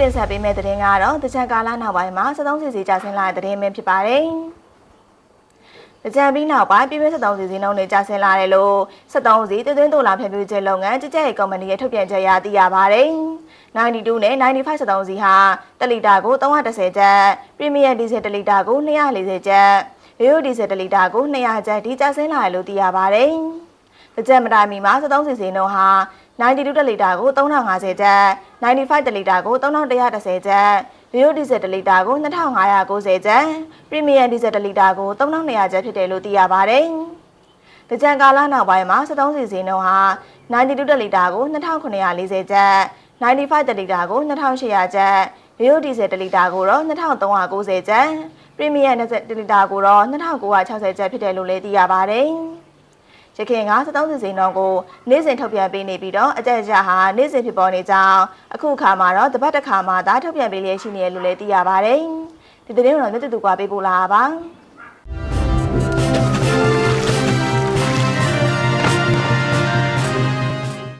တင်ဆက်ပေးမယ့်သတင်းကတော့တကြံကာလနောက်ပိုင်းမှာ73စီစီကြာဆင်းလာတဲ့သတင်းပဲဖြစ်ပါတယ်။တကြံပြီးနောက်ပိုင်းပြည်ပ73စီစီနှုန်းတွေကြာဆင်းလာတယ်လို့73စီသွင်းသွင်းတို့လာဖြန့်ဖြူးခြင်းလုပ်ငန်းကြကြရဲ့ကုမ္ပဏီရဲ့ထုတ်ပြန်ချက်အရသိရပါတယ်။92နဲ့95 73စီဟာ1လီတာကို310ကျပ်ပရီမီယံဒီဇယ်1လီတာကို240ကျပ်ရိုးရိုးဒီဇယ်1လီတာကို200ကျပ်ဒီကြာဆင်းလာတယ်လို့သိရပါတယ်။တကြံမတိုင်မီမှာ73စီစီနှုန်းဟာ 92တလီတာကို3050ကျပ်95တလီတာကို3110ကျပ်ရီယိုဒီဇယ်တလီတာကို2590ကျပ်ပရီမီယံဒီဇယ်တလီတာကို3200ကျပ်ဖြစ်တယ်လို့သိရပါတယ်။တကြံကာလနောက်ပိုင်းမှာ73စီစီနှုန်းဟာ92တလီတာကို2940ကျပ်95တလီတာကို2800ကျပ်ရီယိုဒီဇယ်တလီတာကိုတော့2390ကျပ်ပရီမီယံတလီတာကိုတော့2960ကျပ်ဖြစ်တယ်လို့လည်းသိရပါတယ်။ ရခိုင်က73စီစဉ်တော့ကိုနေ့စဉ်ထုတ်ပြန်ပေးနေပြီးတော့အကြက်ကြဟာနေ့စဉ်ဖြစ်ပေါ်နေကြောင်းအခုအခါမှာတော့တပတ်တစ်ခါမှသာထုတ်ပြန်ပေးလျက်ရှိနေရလို့လည်းသိရပါတယ်။ဒီသတင်းကိုတော့မြတ်တူကွာပေးပို့လာပါပါ။